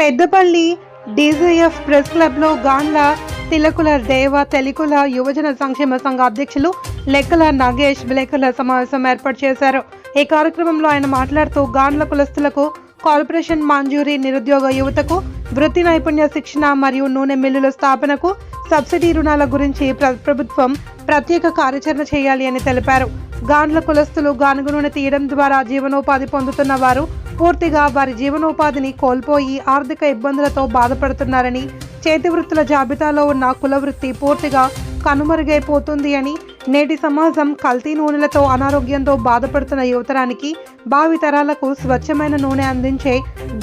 Peddapalli డీజీఎఫ్ press క్లబ్లో గాండ్ల తిలకుల దేవ తెలికుల యువజన సంక్షేమ సంఘ అధ్యక్షులు లెక్కల నాగేష్ విలేకరుల సమావేశం ఏర్పాటు చేశారు. ఈ కార్యక్రమంలో ఆయన మాట్లాడుతూ గాండ్ల కులస్తులకు కార్పొరేషన్ మంజూరీ నిరుద్యోగ యువతకు వృత్తి నైపుణ్య శిక్షణ మరియు నూనె మిల్లుల స్థాపనకు సబ్సిడీ రుణాల గురించి ప్రభుత్వం ప్రత్యేక కార్యాచరణ చేయాలి అని తెలిపారు. గాండ్ల కులస్తులు గానుగ నూనె తీయడం ద్వారా జీవనోపాధి పొందుతున్న వారు పూర్తిగా వారి జీవనోపాధిని కోల్పోయి ఆర్థిక ఇబ్బందులతో బాధపడుతున్నారని చేతి వృత్తుల జాబితాలో ఉన్న కుల వృత్తి పూర్తిగా కనుమరుగైపోతుంది అని నేటి సమాజం కల్తీ నూనెలతో అనారోగ్యంతో బాధపడుతున్న యువతరానికి భావి తరాలకు స్వచ్ఛమైన నూనె అందించే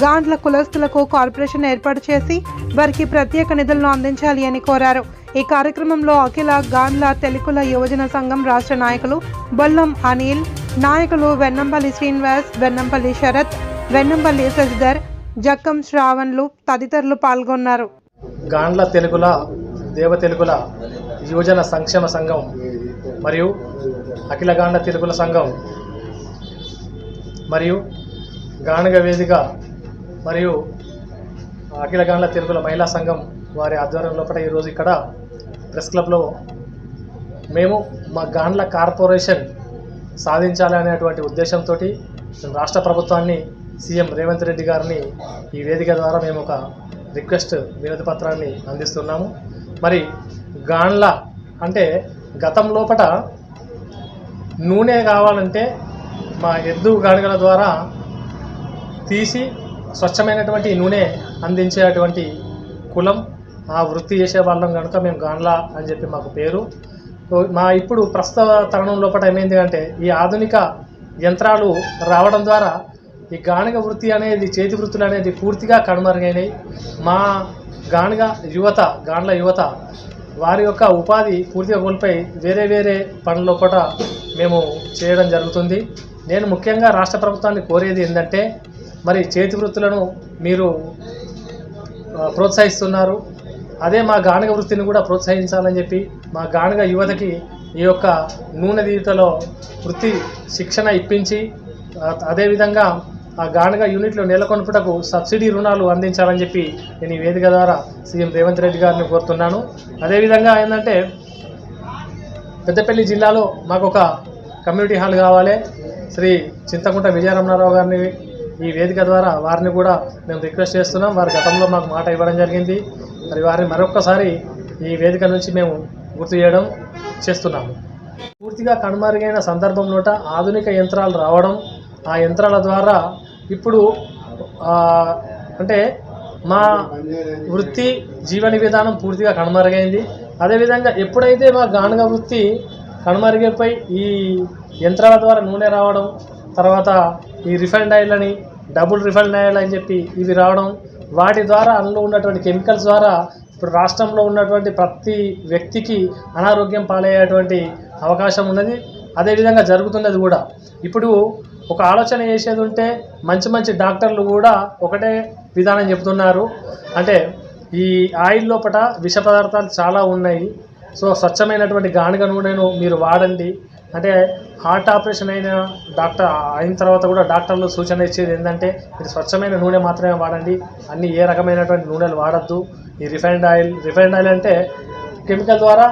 గాండ్ల కులస్తులకు కార్పొరేషన్ ఏర్పాటు చేసి వారికి ప్రత్యేక నిధులను అందించాలి అని కోరారు. ఈ కార్యక్రమంలో అఖిల గాండ్ల తెలుగుల యువజన సంఘం రాష్ట్ర నాయకులు బొల్లం అనిల్ నాయకులు వెన్నంపల్లి శ్రీనివాస్ వెన్నంపల్లి శరత్ వెన్నంపల్లి శశిధర్ జక్కం శ్రావణ్లు తదితరులు పాల్గొన్నారు. గాండ్ల తెలుగుల దేవ తెలుగుల యువజన సంక్షేమ సంఘం మరియు అఖిల గాండ తెలుగుల సంఘం మరియు గానగ వేదిక మరియు అఖిల గాండ్ల తెలుగుల మహిళా సంఘం వారి ఆధ్వర్యం లోపల ఈరోజు ఇక్కడ ప్రెస్ క్లబ్లో మేము మా గాండ్ల కార్పొరేషన్ సాధించాలి అనేటువంటి ఉద్దేశంతో రాష్ట్ర ప్రభుత్వాన్ని సీఎం రేవంత్ రెడ్డి గారిని ఈ వేదిక ద్వారా మేము ఒక రిక్వెస్ట్ వినతి పత్రాన్ని అందిస్తున్నాము. మరి గాండ్ల అంటే గతం లోపట నూనె కావాలంటే మా ఎద్దు గాడిగల ద్వారా తీసి స్వచ్ఛమైనటువంటి నూనె అందించేటువంటి కులం ఆ వృత్తి చేసే వాళ్ళం కనుక మేము గాండ్ల అని చెప్పి మాకు పేరు. మా ఇప్పుడు ప్రస్తుత తరుణం లోపల ఏమైంది అంటే ఈ ఆధునిక యంత్రాలు రావడం ద్వారా ఈ గానుగ వృత్తి అనేది చేతి వృత్తులు అనేది పూర్తిగా కనుమరుగైనాయి. మా గానుగ యువత గాండ్ల యువత వారి యొక్క ఉపాధి పూర్తిగా కోల్పోయి వేరే వేరే పనుల్లో పూట మేము చేయడం జరుగుతుంది. నేను ముఖ్యంగా రాష్ట్ర ప్రభుత్వాన్ని కోరేది ఏంటంటే మరి చేతి వృత్తులను మీరు ప్రోత్సహిస్తున్నారు. అదే మా గానుగ వృత్తిని కూడా ప్రోత్సహించాలని చెప్పి మా గానుగ యువతకి ఈ యొక్క నూనె దీటలో వృత్తి శిక్షణ ఇప్పించి అదేవిధంగా ఆ గానుగ యూనిట్లు నెలకొల్పుటకు సబ్సిడీ రుణాలు అందించాలని చెప్పి నేను ఈ వేదిక ద్వారా సీఎం రేవంత్ రెడ్డి గారిని కోరుతున్నాను. అదేవిధంగా ఏంటంటే పెద్దపల్లి జిల్లాలో మాకు ఒక కమ్యూనిటీ హాల్ కావాలి. శ్రీ చింతకుంట విజయరమణారావు గారిని ఈ వేదిక ద్వారా వారిని కూడా మేము రిక్వెస్ట్ చేస్తున్నాం. వారి గతంలో మాకు మాట ఇవ్వడం జరిగింది. మరి వారిని మరొకసారి ఈ వేదిక నుంచి మేము గుర్తు చేయడం చేస్తున్నాము. పూర్తిగా కనుమరుగైన సందర్భంలోట ఆధునిక యంత్రాలు రావడం ఆ యంత్రాల ద్వారా ఇప్పుడు అంటే మా వృత్తి జీవన విధానం పూర్తిగా కనుమరుగైంది. అదేవిధంగా ఎప్పుడైతే మా గానుగ వృత్తి కనుమరుగైపోయి ఈ యంత్రాల ద్వారా నూనె రావడం తర్వాత ఈ రిఫైండ్ ఆయిల్ అని డబుల్ రిఫైండ్ ఆయిల్ అని చెప్పి ఇవి రావడం వాటి ద్వారా అందులో ఉన్నటువంటి కెమికల్స్ ద్వారా ఇప్పుడు రాష్ట్రంలో ఉన్నటువంటి ప్రతి వ్యక్తికి అనారోగ్యం పాలయ్యేటువంటి అవకాశం ఉన్నది. అదేవిధంగా జరుగుతున్నది కూడా. ఇప్పుడు ఒక ఆలోచన చేసేది ఉంటే మంచి మంచి డాక్టర్లు కూడా ఒకటే విధానం చెబుతున్నారు. అంటే ఈ ఆయిల్ లోపల విష పదార్థాలు చాలా ఉన్నాయి. సో స్వచ్ఛమైనటువంటి గానుగను నేను మీరు వాడండి. అంటే హార్ట్ ఆపరేషన్ అయిన డాక్టర్ అయిన తర్వాత కూడా డాక్టర్లు సూచన ఇచ్చేది ఏంటంటే మీరు స్వచ్ఛమైన నూనె మాత్రమే వాడండి. అన్ని ఏ రకమైనటువంటి నూనెలు వాడద్దు. ఈ రిఫైన్డ్ ఆయిల్ రిఫైన్డ్ ఆయిల్ అంటే కెమికల్ ద్వారా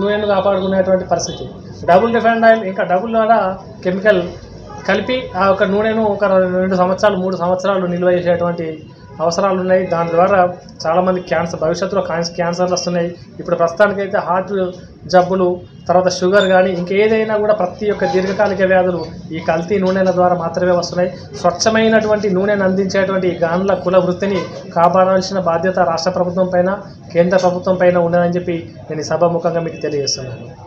నూనెను కాపాడుకునేటువంటి పరిస్థితి. డబుల్ రిఫైన్డ్ ఆయిల్ ఇంకా డబుల్ ద్వారా కెమికల్ కలిపి ఆ యొక్క నూనెను ఒక రెండు సంవత్సరాలు మూడు సంవత్సరాలు నిల్వ చేసేటువంటి అవసరాలు ఉన్నాయి దాని ద్వారా చాలామంది క్యాన్సర్ భవిష్యత్తులో క్యాన్స్ క్యాన్సర్లు వస్తున్నాయి. ఇప్పుడు ప్రస్తుతానికైతే హార్ట్ జబ్బులు తర్వాత షుగర్ కానీ ఇంకేదైనా కూడా ప్రతి ఒక్క దీర్ఘకాలిక వ్యాధులు ఈ కల్తీ నూనెల ద్వారా మాత్రమే వస్తున్నాయి. స్వచ్ఛమైనటువంటి నూనెను అందించేటువంటి ఈ గాన్ల కుల వృత్తిని కాపాడాల్సిన బాధ్యత రాష్ట్ర ప్రభుత్వం పైన కేంద్ర ప్రభుత్వం పైన ఉన్నదని చెప్పి నేను సభాముఖంగా మీకు తెలియజేస్తున్నాను.